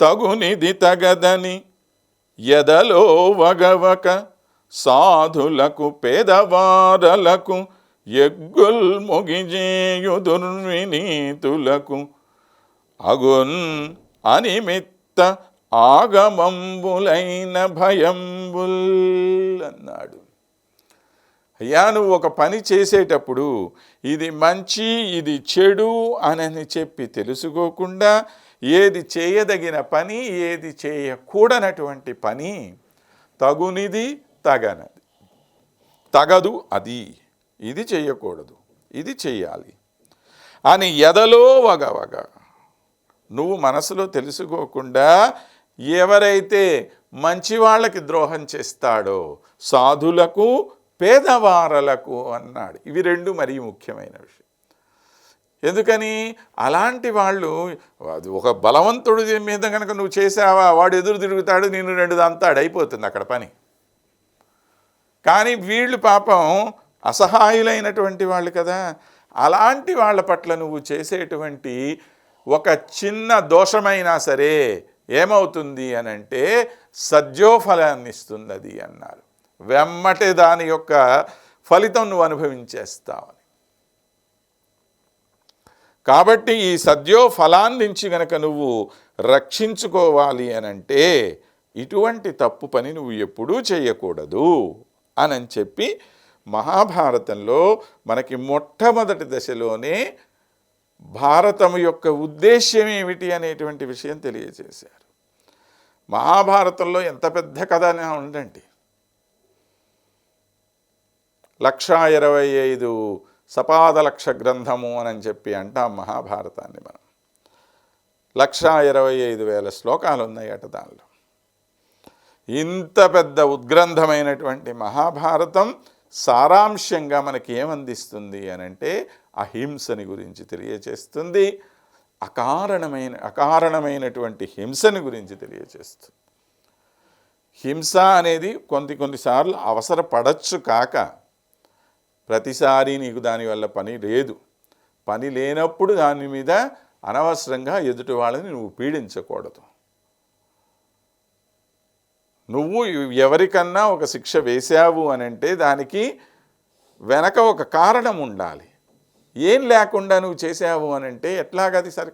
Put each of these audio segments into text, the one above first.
తగునిది తగదని ఎదలో వగవక సాధులకు పేదవారలకు ఎగ్గుల్ ముగిజేయుదుర్వినీతులకు అగున్ అనిమిత్త ఆగమంబులైన భయంబుల్ అన్నాడు. అయ్యా నువ్వు ఒక పని చేసేటప్పుడు ఇది మంచి ఇది చెడు అని చెప్పి తెలుసుకోకుండా ఏది చేయదగిన పని ఏది చేయకూడనటువంటి పని తగునిది తగనది. తగదు అది. ఇది చేయకూడదు. ఇది చేయాలి అని ఎదలో వగవగ. నువ్వు మనసులో తెలుసుకోకుండా ఎవరైతే మంచి వాళ్ళకి ద్రోహం చేస్తాడో సాధులకు పేదవారలకు అన్నాడు. ఇవి రెండు మరీ ముఖ్యమైన విషయం ఎందుకని? అలాంటి వాళ్ళు అది ఒక బలవంతుడు మీద కనుక నువ్వు చేసావా? వాడు ఎదురు తిరుగుతాడు నేను రెండు అంతాడు అయిపోతుంది అక్కడ పని. కానీ వీళ్ళు పాపం అసహాయులైనటువంటి వాళ్ళు కదా. అలాంటి వాళ్ళ పట్ల నువ్వు చేసేటువంటి ఒక చిన్న దోషమైనా సరే ఏమవుతుంది అని అంటే సద్యోఫలాన్ని ఇస్తుంది అది అన్నారు. వెమ్మటే దాని యొక్క ఫలితం నువ్వు అనుభవించేస్తావు. కాబట్టి ఈ సద్యో ఫలాన్నించి గనక నువ్వు రక్షించుకోవాలి అని అంటే ఇటువంటి తప్పు పని నువ్వు ఎప్పుడూ చేయకూడదు అని చెప్పి మహాభారతంలో మనకి మొట్టమొదటి దశలోనే భారతం యొక్క ఉద్దేశ్యం ఏమిటి అనేటువంటి విషయం తెలియజేశారు. మహాభారతంలో ఎంత పెద్ద కథ అని ఉండండి. లక్షా ఇరవై ఐదు సపాద లక్ష గ్రంథము అని చెప్పి అంటాం మహాభారతాన్ని మనం. లక్షా ఇరవై ఐదు వేల శ్లోకాలు ఉన్నాయట దానిలో. ఇంత పెద్ద ఉద్గ్రంథమైనటువంటి మహాభారతం సారాంశంగా మనకి ఏమందిస్తుంది అని అంటే అహింసని గురించి తెలియచేస్తుంది. అకారణమైన అకారణమైనటువంటి హింసని గురించి తెలియచేస్తుంది. హింస అనేది కొన్ని కొన్నిసార్లు అవసరపడచ్చు కాక ప్రతిసారి నీకు దానివల్ల పని లేదు. పని లేనప్పుడు దాని మీద అనవసరంగా ఎదుటి వాళ్ళని నువ్వు పీడించకూడదు. నువ్వు ఎవరికన్నా ఒక శిక్ష వేశావు అని అంటే దానికి వెనక ఒక కారణం ఉండాలి. ఏం లేకుండా నువ్వు చేసావు అని అంటే ఎట్లాగది సరి?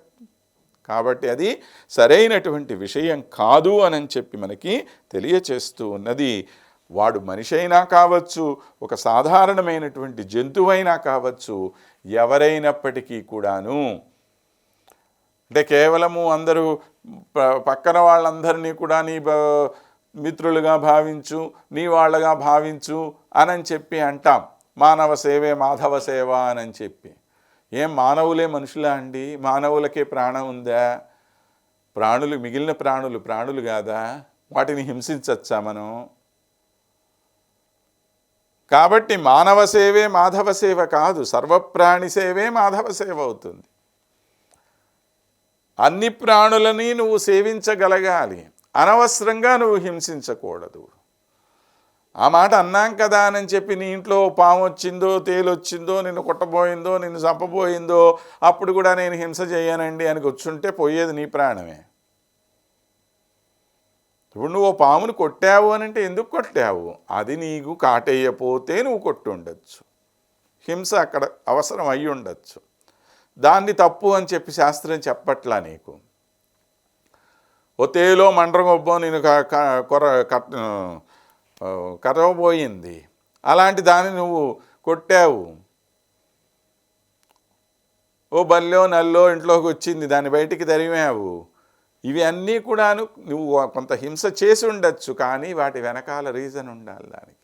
కాబట్టి అది సరైనటువంటి విషయం కాదు అని చెప్పి మనకి తెలియచేస్తూ ఉన్నది. వాడు మనిషి అయినా కావచ్చు ఒక సాధారణమైనటువంటి జంతువైనా కావచ్చు ఎవరైనప్పటికీ కూడాను అంటే కేవలము అందరూ ప- పక్కన వాళ్ళందరినీ కూడా నీ బ- మిత్రులుగా భావించు నీ వాళ్ళగా భావించు అని చెప్పి అంటాం. మానవ సేవే మాధవ సేవ అని చెప్పి. ఏం మానవులే మనుషులా అండి? మానవులకే ప్రాణం ఉందా? ప్రాణులు మిగిలిన ప్రాణులు ప్రాణులు కాదా? వాటిని హింసించచ్చా మనం? కాబట్టి మానవ సేవే మాధవ సేవ కాదు సర్వప్రాణి సేవే మాధవ సేవ అవుతుంది. అన్ని ప్రాణులని నువ్వు సేవించగలగాలి. అనవసరంగా నువ్వు హింసించకూడదు. ఆ మాట అన్నాం కదా అని చెప్పి నీ ఇంట్లో పాము వచ్చిందో తేలు వచ్చిందో నిన్ను కొట్టబోయిందో నిన్ను చంపబోయిందో అప్పుడు కూడా నేను హింస చేయనండి అని వచ్చుంటే పోయేది నీ ప్రాణమే. ఇప్పుడు నువ్వు పామును కొట్టావు అని అంటే ఎందుకు కొట్టావు? అది నీకు కాటేయపోతే నువ్వు కొట్టి ఉండొచ్చు హింస అక్కడ అవసరం అయి ఉండొచ్చు. దాన్ని తప్పు అని చెప్పి శాస్త్రం చెప్పట్లా నీకు? ఒతేలో మండ్రగొబ్బో నేను కొర కట్ కరవబోయింది అలాంటి దాన్ని నువ్వు కొట్టావు. ఓ బల్లో నల్లో ఇంట్లోకి వచ్చింది దాన్ని బయటికి తరిమావు. ఇవి అన్నీ కూడాను నువ్వు కొంత హింస చేసి ఉండొచ్చు కానీ వాటి వెనకాల రీజన్ ఉండాలి దానికి.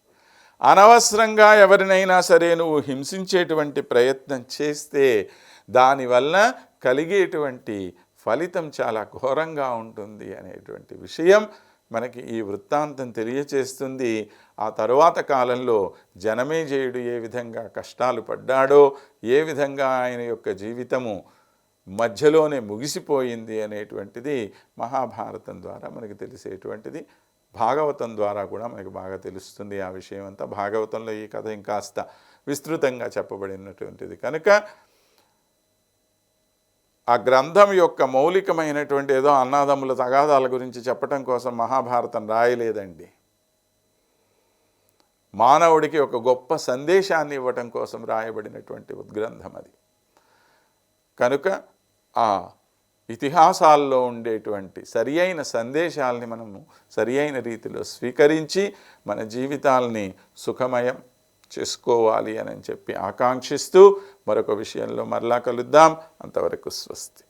అనవసరంగా ఎవరినైనా సరే నువ్వు హింసించేటువంటి ప్రయత్నం చేస్తే దానివల్ల కలిగేటువంటి ఫలితం చాలా ఘోరంగా ఉంటుంది అనేటువంటి విషయం మనకి ఈ వృత్తాంతం తెలియచేస్తుంది. ఆ తరువాత కాలంలో జనమేజయుడు ఏ విధంగా కష్టాలు పడ్డాడో ఏ విధంగా ఆయన యొక్క జీవితము మధ్యలోనే ముగిసిపోయింది అనేటువంటిది మహాభారతం ద్వారా మనకి తెలిసేటువంటిది. భాగవతం ద్వారా కూడా మనకి బాగా తెలుస్తుంది ఆ విషయం అంతా. భాగవతంలో ఈ కథ ఇంకాస్త విస్తృతంగా చెప్పబడినటువంటిది. కనుక ఆ గ్రంథం యొక్క మౌలికమైనటువంటి ఏదో అన్నాదమ్ముల తగాదాల గురించి చెప్పటం కోసం మహాభారతం రాయలేదండి. మానవుడికి ఒక గొప్ప సందేశాన్ని ఇవ్వటం కోసం రాయబడినటువంటి ఉద్గ్రంథం అది. కనుక ఆ ఇతిహాసాల్లో ఉండేటువంటి సరి అయిన సందేశాలని మనము సరి అయిన రీతిలో స్వీకరించి మన జీవితాల్ని సుఖమయం చేసుకోవాలి అని చెప్పి ఆకాంక్షిస్తూ మరొక విషయంలో మరలా కలుద్దాం. అంతవరకు స్వస్తి.